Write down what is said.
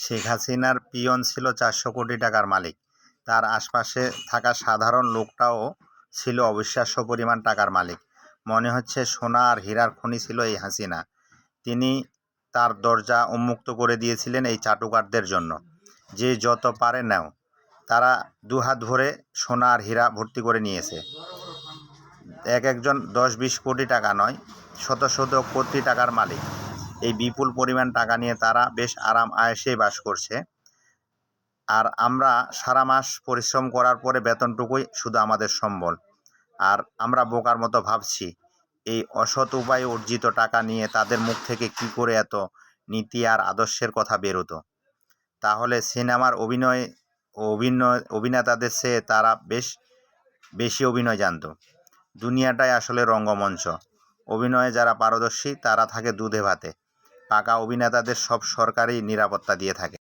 শেখ হাসিনার পিয়ন ছিল চারশো কোটি টাকার মালিক। তার আশপাশে থাকা সাধারণ লোকটাও ছিল অবিশ্বাস্য পরিমাণ টাকার মালিক। মনে হচ্ছে সোনা আর হীরার খনি ছিল এই হাসিনা। তিনি তার দরজা উন্মুক্ত করে দিয়েছিলেন এই চাটুকারদের জন্য। যে যত পারে নাও। তারা দুহাত ভরে সোনা আর হীরা ভর্তি করে নিয়েছে। এক একজন দশ বিশ কোটি টাকা নয়, শত শত কোটি টাকার মালিক। এই বিপুল পরিমাণ টাকা নিয়ে তারা বেশ আরাম আয়েসেই বাস করছে। আর আমরা সারা মাস পরিশ্রম করার পরে বেতনটুকুই শুধু আমাদের সম্বল। আর আমরা বোকার মতো ভাবছি, এই অসৎ উপায়ে অর্জিত টাকা নিয়ে তাদের মুখ থেকে কি করে এত নীতি আর আদর্শের কথা বেরোতো? তাহলে সিনেমার অভিনয় ও অভিনয়, অভিনেতাদের চেয়ে তারা বেশ বেশি অভিনয় জানতো। দুনিয়াটাই আসলে রঙ্গমঞ্চ। অভিনয়ে যারা পারদর্শী, তারা থাকে দুধে ভাতে। পাকা অভিনেতাদের সব সরকারই নিরাপত্তা দিয়ে থাকে।